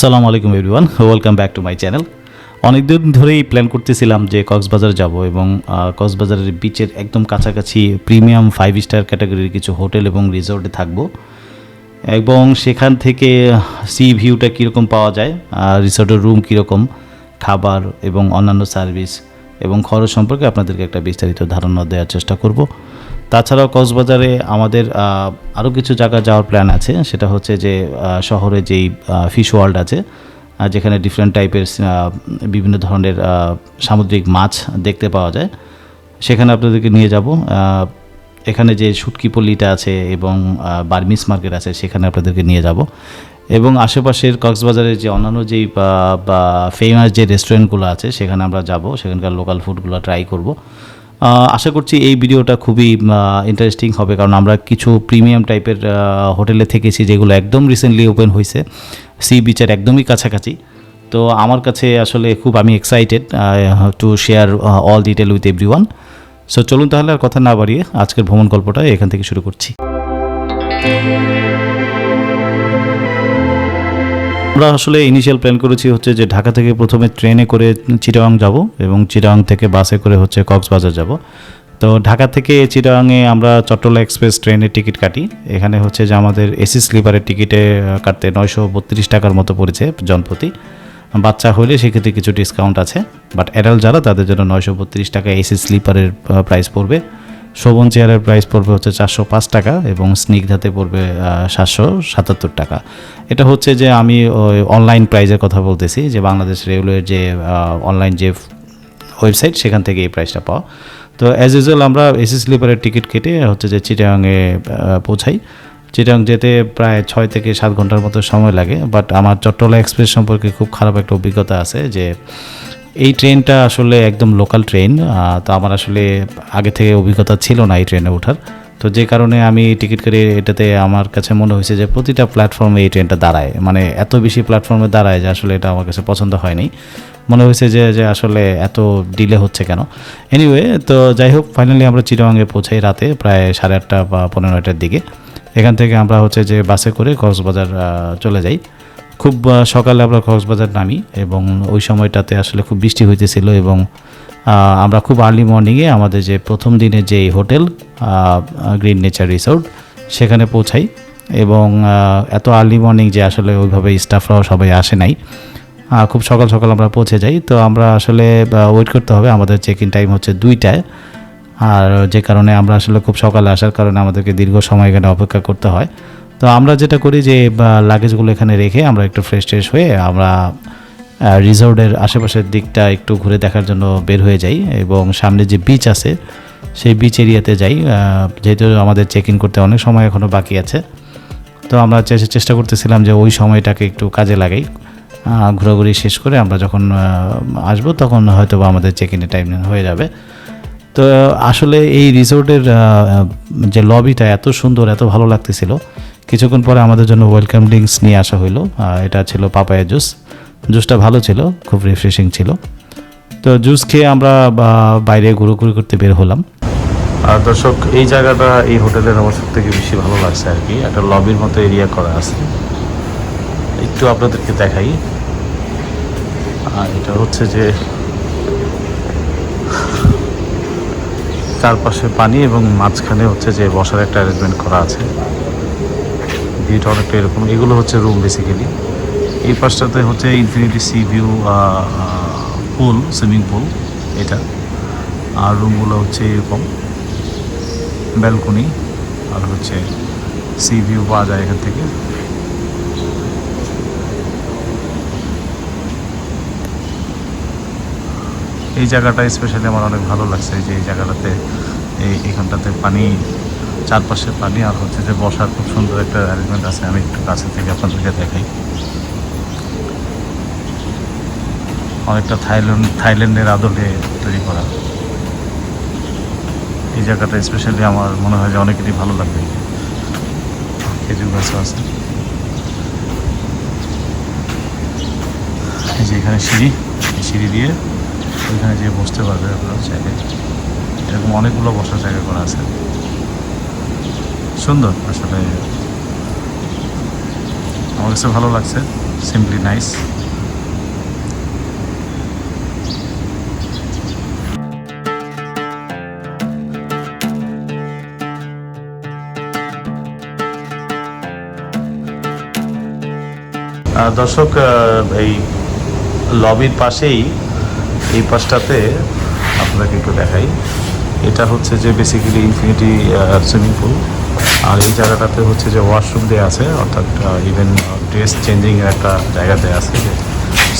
আসসালামু আলাইকুম everyone welcome back to my channel অনেক দিন ধরেই প্ল্যান করতেছিলাম যে কক্সবাজার যাব এবং কক্সবাজারের বিচের একদম কাছাকাছি প্রিমিয়াম ফাইভ স্টার ক্যাটাগরির কিছু হোটেল এবং রিসোর্টে থাকব। এবং সেখান থেকে সি ভিউটা কীরকম পাওয়া যায় রিসোর্টের রুম কীরকম, খাবার এবং অন্যান্য সার্ভিস এবং খরচ সম্পর্কে আপনাদেরকে একটা বিস্তারিত ধারণা দেওয়ার চেষ্টা করব। তাছাড়াও কক্সবাজারে আমাদের আরও কিছু জায়গা যাওয়ার প্ল্যান আছে। সেটা হচ্ছে যে শহরে যেই ফিশ ওয়ার্ল্ড আছে যেখানে ডিফারেন্ট টাইপের বিভিন্ন ধরনের সামুদ্রিক মাছ দেখতে পাওয়া যায়। সেখানে আপনাদেরকে নিয়ে যাব। এখানে যে শুটকি পল্লীটা আছে এবং বার্মিস মার্কেট আছে, সেখানে আপনাদেরকে নিয়ে যাব। এবং আশেপাশের কক্সবাজারের যে অন্যান্য যেই বা- ফেমাস যে রেস্টুরেন্টগুলো আছে, সেখানে আমরা যাব। সেখানকার লোকাল ফুডগুলো ট্রাই করব। আশা করছি এই ভিডিওটা খুবই ইন্টারেস্টিং হবে, কারণ আমরা কিছু প্রিমিয়াম টাইপের হোটেলে থেকেছি যেগুলো একদম রিসেন্টলি ওপেন হয়েছে। সি বিচের একদমই কাছাকাছি। তো আমার কাছে আসলে খুব, আমি excited to share all detail with everyone so চলুন তাহলে আর কথা না বাড়িয়ে আজকের ভ্রমণ গল্পটা এখান থেকে শুরু করছি। আমরা আসলে ইনিশিয়াল প্ল্যান করেছি হচ্ছে যে ঢাকা থেকে প্রথমে ট্রেনে করে চিটাগাং যাব এবং চিটাগাং থেকে বাসে করে হচ্ছে কক্সবাজার যাব। তো ঢাকা থেকে চিটাগাংয়ে আমরা চট্টলা এক্সপ্রেস ট্রেনের টিকিট কাটি। এখানে হচ্ছে যে আমাদের এসি স্লিপারের টিকিটে কাটতে নয়শো বত্রিশ টাকার মতো পড়েছে জনপ্রতি। বাচ্চা হলে সেক্ষেত্রে কিছু ডিসকাউন্ট আছে বাট অ্যাডাল্ট যারা তাদের জন্য নয়শো বত্রিশ টাকা এসি স্লিপারের প্রাইস পড়বে। শোভন চেয়ারের প্রাইস পড়বে হচ্ছে চারশো পাঁচ টাকা এবং স্নিগ্ধাতে পড়বে সাতশো সাতাত্তর টাকা। এটা হচ্ছে যে আমি অনলাইন প্রাইজের কথা বলতেছি যে বাংলাদেশ রেলওয়ের যে অনলাইন যে ওয়েবসাইট সেখান থেকে এই প্রাইসটা পাওয়া। তো অ্যাজ ইউজুয়াল আমরা এসি স্লিপারের টিকিট কেটে হচ্ছে যে চিটাগাংয়ে আহ, পৌঁছাই। চিটাং যেতে প্রায় ছয় থেকে সাত ঘণ্টার মতো সময় লাগে বাট আমার চট্টলা এক্সপ্রেস সম্পর্কে খুব খারাপ একটা অভিজ্ঞতা আছে যে এই ট্রেনটা আসলে একদম লোকাল ট্রেন তো আমার আসলে আগে থেকে অভিজ্ঞতা ছিল না এই ট্রেনে ওঠার। তো যে কারণে আমি টিকিট করে এটাতে আমার কাছে মনে হয়েছে যে প্রতিটা প্ল্যাটফর্মে এই ট্রেনটা দাঁড়ায়। মানে এত বেশি প্ল্যাটফর্মে দাঁড়ায় যে আসলে এটা আমার কাছে পছন্দ হয়নি। মনে হয়েছে যে যে আসলে এত ডিলে হচ্ছে কেন? এনিওয়ে তো যাই হোক ফাইনালি আমরা চিটাগাংয়ে পৌঁছাই রাতে প্রায় সাড়ে আটটা বা পনেরো নয়টার দিকে। এখান থেকে আমরা হচ্ছে যে বাসে করে কক্সবাজার চলে যাই। খুব সকালে আমরা কক্সবাজার নামি এবং ওই সময়টাতে আসলে খুব বৃষ্টি হইতেছিল এবং আমরা খুব আর্লি মর্নিংয়ে আমাদের যে প্রথম দিনের যে হোটেল গ্রিন নেচার রিসোর্ট, সেখানে পৌঁছাই এবং এত আর্লি মর্নিং যে আসলে ওইভাবে স্টাফরাও সবাই আসে নাই। খুব সকাল সকাল আমরা পৌঁছে যাই। তো আমরা আসলে ওয়েট করতে হবে। আমাদের চেক ইন টাইম হচ্ছে দুইটায়। আর যে কারণে আমরা আসলে খুব সকালে আসার কারণে আমাদেরকে দীর্ঘ সময় এখানে অপেক্ষা করতে হয়। তো আমরা যেটা করি যে লাগেজগুলো এখানে রেখে আমরা একটু ফ্রেশ ট্রেশ হয়ে আমরা রিসোর্টের আশেপাশের দিকটা একটু ঘুরে দেখার জন্য বের হয়ে যাই এবং সামনে যে বিচ আছে, সেই বিচ এরিয়াতে যাই। যেহেতু আমাদের চেক ইন করতে অনেক সময় এখনও বাকি আছে, তো আমরা চেষ্টা করতেছিলাম যে ওই সময়টাকে একটু কাজে লাগাই। ঘোরাঘুরি শেষ করে আমরা যখন আসব তখন হয়তো আমাদের চেক ইনের টাইম হয়ে যাবে। তো আসলে এই রিসোর্টের যে লবিটা এত সুন্দর, এত ভালো লাগতেছিল কিছুক্ষণ পরে আমাদের জন্য ওয়েলকাম ড্রিঙ্কস নিয়ে আসা হইল। এটা ছিল পাপায়া জুস জুসটা ভালো ছিল, খুব রিফ্রেশিং ছিল। তো জুস খেয়ে আমরা বাইরে ঘুরোঘুরি করতে বের হলাম। আর দর্শক, এই জায়গাটা, এই হোটেলের আমার সব থেকে বেশি ভালো লাগছে আর কি। একটা লবির মতো এরিয়া করা আছে। একটু আপনাদেরকে দেখাই। আর এটা হচ্ছে যে, চারপাশে পানি এবং মাঝখানে হচ্ছে যে বসার একটা অ্যারেঞ্জমেন্ট করা আছে। ভিউটা অনেকটা এরকম। এগুলো হচ্ছে রুম বেসিক্যালি এই পাশটাতে হচ্ছে infinity sea view pool swimming pool এটা। আর রুমগুলো হচ্ছে এরকম। ব্যালকনি আর হচ্ছে সি ভিউ পাওয়া যায় এখান থেকে। এই জায়গাটা স্পেশালি আমার অনেক ভালো লাগছে যে এই জায়গাটাতে, এই এখানটাতে পানি চারপাশে পানি আর হচ্ছে যে বসার খুব সুন্দর একটা অ্যারেঞ্জমেন্ট আছে। আমি একটু কাছে থেকে আপনাদেরকে দেখাই। অনেকটা থাইল্যান্ড, থাইল্যান্ডের আদলে তৈরি করা। এই জায়গাটা স্পেশালি আমার মনে হয় যে অনেকেরই ভালো লাগবে। খেজুর গাছও আছে। এই যে এখানে সিঁড়ি সিঁড়ি দিয়ে ওইখানে যেয়ে বসতে পারবে আপনারা চাইলে। এরকম অনেকগুলো বসার জায়গা করা আছে। সুন্দর, আসলে আমার কাছে ভালো লাগছে সিম্পলি নাইস দর্শক এই লবির পাশেই, এই পাশটাতে আপনাকে একটু দেখাই। এটা হচ্ছে যে বেসিক্যালি ইনফিনিটি সুইমিং পুল আর এই জায়গাটাতে হচ্ছে যে ওয়াশরুম দেওয়া আছে, অর্থাৎ ইভেন ড্রেস চেঞ্জিংয়ের একটা জায়গা দেওয়া আছে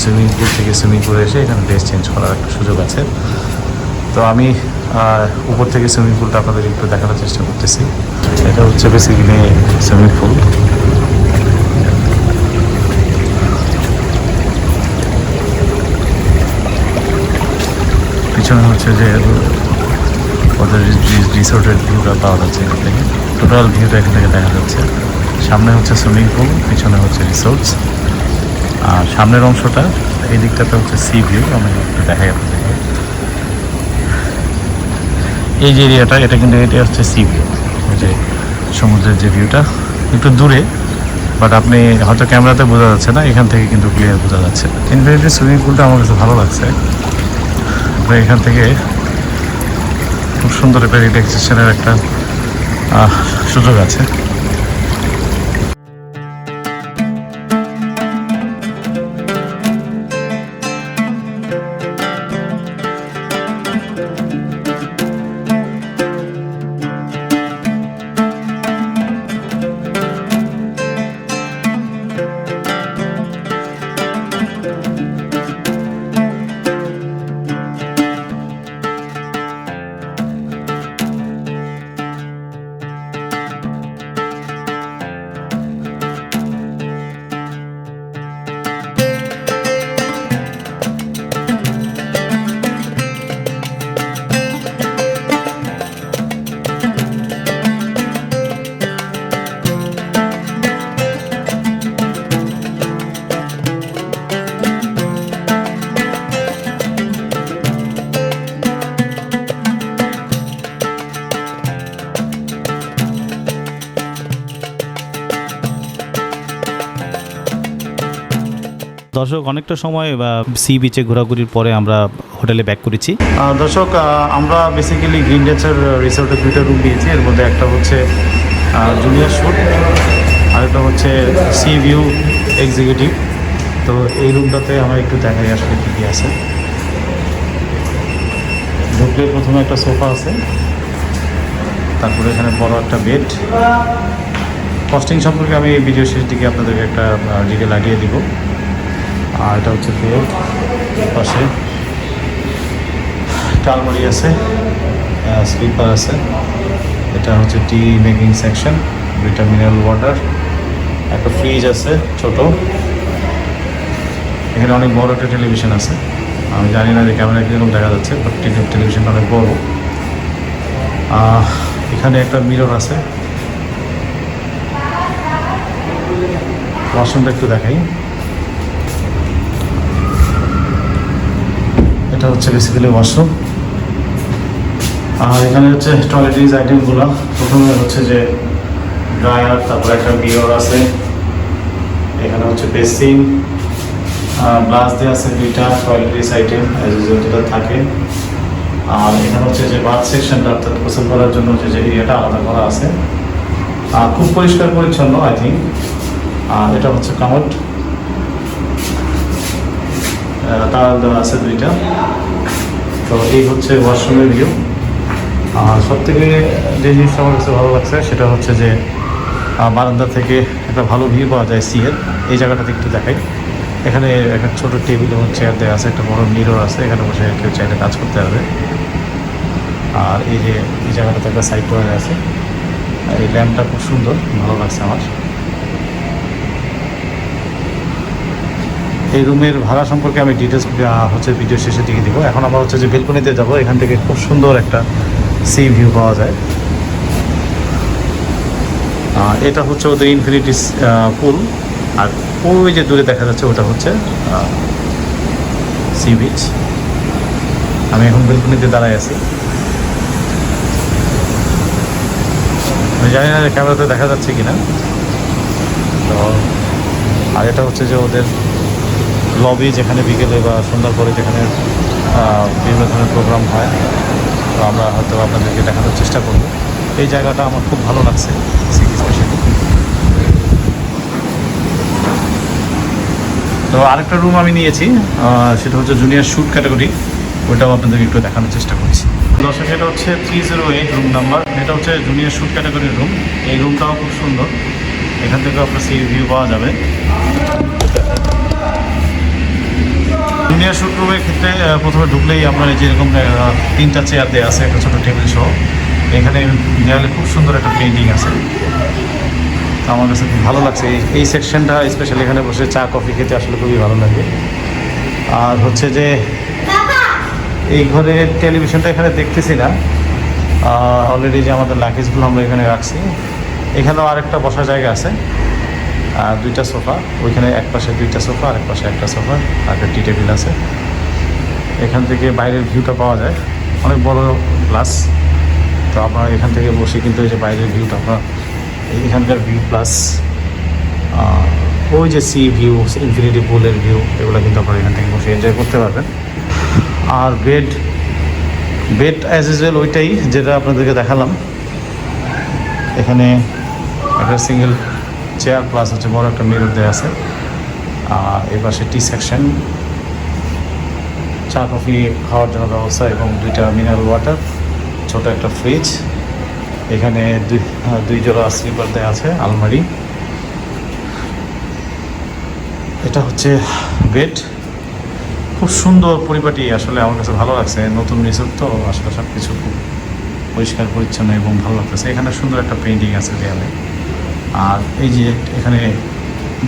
সুইমিং পুল থেকে সুইমিং পুলে এসে এখানে ড্রেস চেঞ্জ করার একটা সুযোগ আছে। তো আমি উপর থেকে সুইমিং পুলটা আপনাদের একটু দেখানোর চেষ্টা করতেছি। এটা হচ্ছে বেসিক্যালি সুইমিং পুল পিছনে হচ্ছে যে ওদের রিসোর্টের ভিউটা পাওয়া যাচ্ছে এখান থেকে। টোটাল ভিউটা এখান থেকে দেখা যাচ্ছে। সামনে হচ্ছে সুইমিং পুল, পিছনে হচ্ছে রিসোর্টস। আর সামনের অংশটা, এই দিকটাতে হচ্ছে সি ভিউ, আমি একটু দেখাই আপনাদেরকে। এই যে এরিয়াটা, এটা কিন্তু এটা হচ্ছে সি ভিউ। যে সমুদ্রের যে ভিউটা, একটু দূরে, বাট আপনি হয়তো ক্যামেরাতে বোঝা যাচ্ছে না, এখান থেকে কিন্তু ক্লিয়ার বোঝা যাচ্ছে। ইনফিনিটি সুইমিং পুলটা আমার কাছে ভালো লাগছে। এখান থেকে সুন্দর একটা রিল্যাক্সেশনের একটা সুযোগ আছে। দর্শক, অনেকটা সময় বা সি বিচে ঘোরাঘুরির পরে আমরা হোটেলে ব্যাক করেছি। দর্শক আমরা বেসিক্যালি গ্রিন ডেন্সের রিসোর্টে দুইটা রুম দিয়েছি এর মধ্যে একটা হচ্ছে জুনিয়র শুট আরেকটা হচ্ছে সি ভিউ এক্সিকিউটিভ তো এই রুমটাতে আমরা একটু দেখাই আসলে কী কী আছে। ঢুকলে প্রথমে একটা সোফা আছে। তারপরে এখানে বড় একটা বেড কস্টিং সম্পর্কে আমি ভিডিও শেষ দিকে আপনাদেরকে একটা ডিটেল আইডিয়া দিব। আর এটা হচ্ছে বেড পাশে। টালমারি আছে স্লিপার আছে। এটা হচ্ছে টি মেকিং সেকশন, দুইটা ওয়াটার, একটা ফ্রিজ আছে ছোট। এখানে অনেক বড় একটা টেলিভিশন আছে। আমি জানি না যে ক্যামেরা কীরকম দেখা যাচ্ছে বাট টেলিভিশনটা অনেক বড়। এখানে একটা মিরর আছে। ওয়াশরুমটা একটু দেখাই। এটা হচ্ছে বেসিক্যালি ওয়াশরুম আর এখানে হচ্ছে টয়লেটিস আইটেমগুলো প্রথমে হচ্ছে যে ড্রায়ার তারপরে একটা মিরর আছে। এখানে হচ্ছে বেসিন গ্লাস দেওয়া আছে দুইটা টয়লেটিস আইটেম যেটা থাকে। আর এখানে হচ্ছে যে বাথ সেকশনটা অর্থাৎ গোসল করার জন্য যে যে এরিয়াটা আলাদা করা আছে। আর খুব পরিষ্কার পরিচ্ছন্ন আই থিঙ্ক আর এটা হচ্ছে কামট। তার দেওয়া আছে দুইটা। তো এই হচ্ছে ওয়াশরুমের ভিউ আর সব থেকে যে জিনিসটা আমার কাছে ভালো লাগছে, সেটা হচ্ছে যে বারান্দা থেকে একটা ভালো ভিউ পাওয়া যায় সিয়ের এই জায়গাটাতে একটু দেখাই। এখানে একটা ছোটো টেবিল এবং চেয়ার দেওয়া আছে, একটা বড় মিরর আছে। এখানে বসে কেউ চাইলে কাজ করতে পারবে। আর এই যে, এই জায়গাটাতে একটা সাইড ডোয়ার আছে। আর এই ল্যাম্পটা খুব সুন্দর, ভালো লাগছে আমার। এই রুমের ভাড়া সম্পর্কে আমি ডিটেলস হচ্ছে ভিডিও শেষে দিকে দিব। এখন আমরা হচ্ছে যে বেলকনিতে যাব, এখান থেকে খুব সুন্দর একটা সি ভিউ পাওয়া যায়। এটা হচ্ছে ওদের ইনফিনিটি পুল আর ওই যে দূরে দেখা যাচ্ছে, ওটা হচ্ছে সি বিচ আমি এখন বেলকনিতে দাঁড়ায় আছি। আমি জানি না ক্যামেরাতে দেখা যাচ্ছে কিনা। তো, আর এটা হচ্ছে যে ওদের লবি যেখানে বিকেলে বা সন্ধ্যার পরে যেখানে বিভিন্ন ধরনের প্রোগ্রাম হয়, তো আমরা হয়তো আপনাদেরকে দেখানোর চেষ্টা করব। এই জায়গাটা আমার খুব ভালো লাগছে, সিটি স্পেশালি। তো আরেকটা রুম আমি নিয়েছি সেটা হচ্ছে জুনিয়র শ্যুট ক্যাটাগরি ওটাও আপনাদেরকে একটু দেখানোর চেষ্টা করছি। দর্শক এটা হচ্ছে three zero eight room number এটা হচ্ছে জুনিয়র শ্যুট ক্যাটাগরির রুম এই রুমটাও খুব সুন্দর। এখান থেকে আপনার সি ভিউ পাওয়া যাবে। জুনিয়র শ্যুট রুমের ক্ষেত্রে প্রথমে ঢুকলেই আপনার এই যেরকম তিনটা চেয়ার দেওয়া আছে, একটা ছোটো টেবিল সহ। এখানে দেওয়ালে খুব সুন্দর একটা পেন্টিং আছে। তো আমার কাছে খুব ভালো লাগছে। এই সেকশনটা স্পেশালি এখানে বসে চা কফি খেতে আসলে খুবই ভালো লাগে। আর হচ্ছে যে, এই ঘরে টেলিভিশনটা এখানে দেখতেছি না। অলরেডি যে আমাদের লাগেজগুলো আমরা এখানে রাখছি। এখানেও আরেকটা বসার জায়গা আছে। দুইটা সোফা, ওইখানে এক পাশে দুইটা সোফা আর এক পাশে একটা সোফা, আর একটা টি টেবিল আছে। এখান থেকে বাইরের ভিউটা পাওয়া যায়। অনেক বড় প্লাস তো আপনারা এখান থেকে বসে কিন্তু এই যে বাইরের ভিউটা আপনার এখানকার ভিউ প্লাস ওই যে সি ভিউ ইনফিনিটি পুলের ভিউ এগুলো কিন্তু আপনারা এখান থেকে বসে এনজয় করতে পারবেন। আর বেড বেড অ্যাজ ইউজুয়াল ওইটাই যেটা আপনাদেরকে দেখালাম। এখানে একটা সিঙ্গেল চেয়ার প্লাস হচ্ছে বড় একটা মিরর দেওয়া আছে। আর এই পাশে টি সেকশন চা, কফি খাওয়ার জন্য ব্যবস্থা এবং দুইটা মিনারেল ওয়াটার ছোট একটা ফ্রিজ এখানে দুই দুই জোড়া স্লিপার দেওয়া আছে, আলমারি। এটা হচ্ছে বেড খুব সুন্দর পরিপাটি, আসলে আমার কাছে ভালো লাগছে। নতুন রিসোর্ট তো, আসলে সব কিছু খুব পরিষ্কার, পরিচ্ছন্ন এবং ভালো লাগতেছে। এখানে সুন্দর একটা পেন্টিং আছে দেয়ালে। আর এই যে এখানে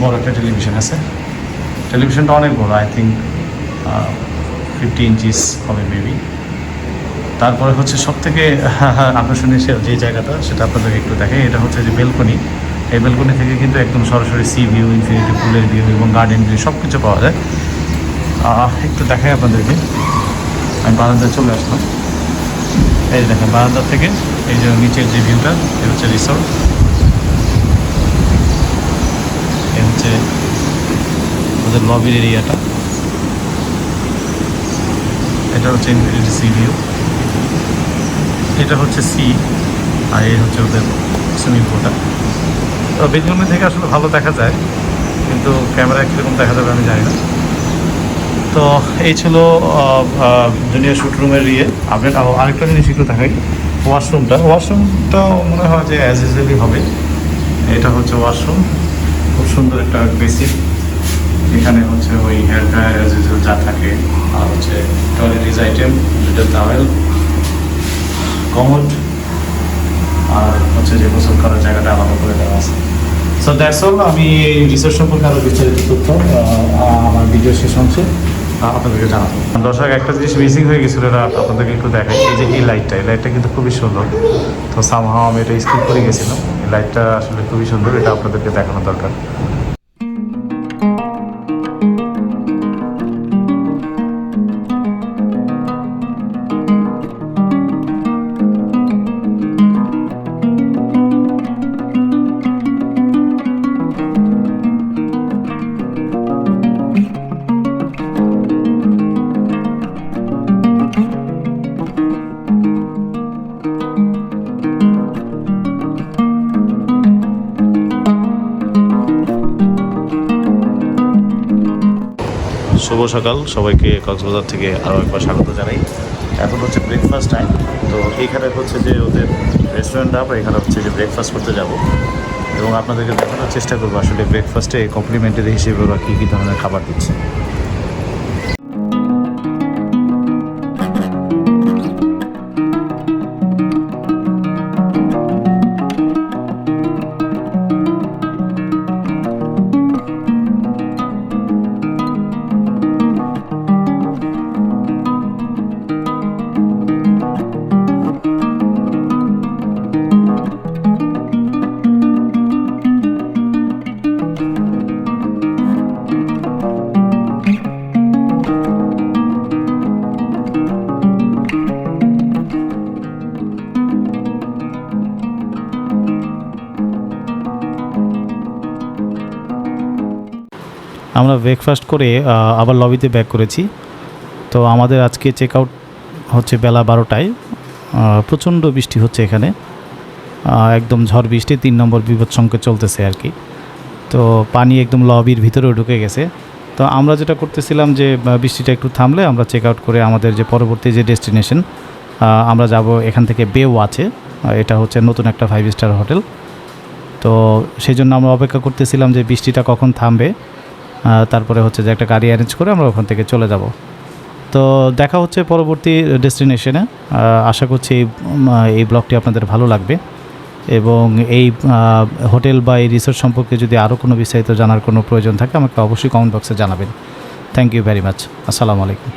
বড় একটা টেলিভিশন আছে। টেলিভিশনটা অনেক বড় আই থিঙ্ক ফিফটি ইঞ্চিস হবে মেবি তারপরে হচ্ছে সব থেকে আকর্ষণীয় যে জায়গাটা, সেটা আপনাদেরকে একটু দেখে এটা হচ্ছে যে বেলকনি। এই বেলকনি থেকে কিন্তু একদম সরাসরি সি ভিউ ইনফিনিটি পুলের ভিউ এবং গার্ডেন ভিউ সব কিছু পাওয়া যায়। একটু দেখাই আপনাদেরকে। আমি বারান্দায় চলে আসলাম। এই দেখেন বারান্দা থেকে এই যে নিচের যে ভিউটা এটা হচ্ছে রিসোর্ট এই হচ্ছে ওদের লবির এরিয়াটা। এটা হচ্ছে ইনফিনিটি সি ভিউ এটা হচ্ছে সি আর এই হচ্ছে ওদের সুইমিং পুলটা তো বেলকনি থেকে আসলে ভালো দেখা যায়, কিন্তু ক্যামেরায় কীরকম দেখা যাবে আমি জানি না। তো এই ছিল জুনিয়র শ্যুট রুমের ইয়ে। আপডেট আর আরেকটা জিনিস একটু দেখাই ওয়াশরুমটা ওয়াশরুমটা মনে হয় যে অ্যাজ ইউজুয়ালি হবে। এটা হচ্ছে ওয়াশরুম খুব সুন্দর একটা বেসিন এখানে হচ্ছে ওই হেয়ার ড্রায়ার অ্যাজ ইউজুয়াল যা থাকে আর হচ্ছে টয়লেটিস আইটেম দুটো টাওয়েল কমোড আর হচ্ছে যে গোসল করার জায়গাটা আলাদা করে দেওয়া আছে। সো দ্যাটস অল আমি রিসার্চ সম্পর্কে আরও বিস্তারিত তথ্য আমার ভিডিও শেষ আহ, আপনাদেরকে জানাব। দর্শক একটা জিনিস মিসিং হয়ে গেছিল এটা আপনাদেরকে একটু দেখাই। এই যে এই লাইটটা এই লাইটটা কিন্তু খুবই সুন্দর। তো সামহাও আমি এটা স্কিপ করে গেছিলাম। লাইটটা আসলে খুবই সুন্দর এটা আপনাদেরকে দেখানো দরকার। সকাল। সবাইকে কক্সবাজার থেকে আরও একবার স্বাগত জানাই। এখন হচ্ছে ব্রেকফাস্ট টাইম তো এইখানে হচ্ছে যে ওদের রেস্টুরেন্ট আপ এখানে হচ্ছে যে ব্রেকফাস্ট করতে যাব। এবং আপনাদেরকে দেখানোর চেষ্টা করব আসলে ব্রেকফাস্টে কমপ্লিমেন্টারি হিসেবে ওরা কী কী ধরনের খাবার দিচ্ছে। আমরা ব্রেকফাস্ট করে আবার লবিতে ব্যাক করেছি। তো আমাদের আজকে চেক আউট হচ্ছে বেলা বারোটায়। প্রচণ্ড বৃষ্টি হচ্ছে এখানে। একদম ঝড় বৃষ্টি, তিন নম্বর বিপদ সংকেত চলতেছে আর কি। তো পানি একদম লবির ভিতরেও ঢুকে গেছে। তো আমরা যেটা করতেছিলাম যে বৃষ্টিটা একটু থামলে আমরা চেক আউট করে আমাদের যে পরবর্তী যে ডেস্টিনেশন আমরা যাব এখান থেকে বেও আছে। এটা হচ্ছে নতুন একটা ফাইভ স্টার হোটেল তো সেই জন্য আমরা অপেক্ষা করতেছিলাম যে বৃষ্টিটা কখন থামবে। তারপরে হচ্ছে যে একটা গাড়ি অ্যারেঞ্জ করে আমরা ওখান থেকে চলে যাব। তো দেখা হচ্ছে পরবর্তী ডেস্টিনেশনে আশা করছি এই, এই ব্লগটি আপনাদের ভালো লাগবে। এবং এই হোটেল বা এই রিসোর্ট সম্পর্কে যদি আরও কোনো বিস্তারিত জানার কোনো প্রয়োজন থাকে আমাকে অবশ্যই কমেন্ট বক্সে জানাবেন। থ্যাংক ইউ ভেরি মাচ আসসালামু আলাইকুম।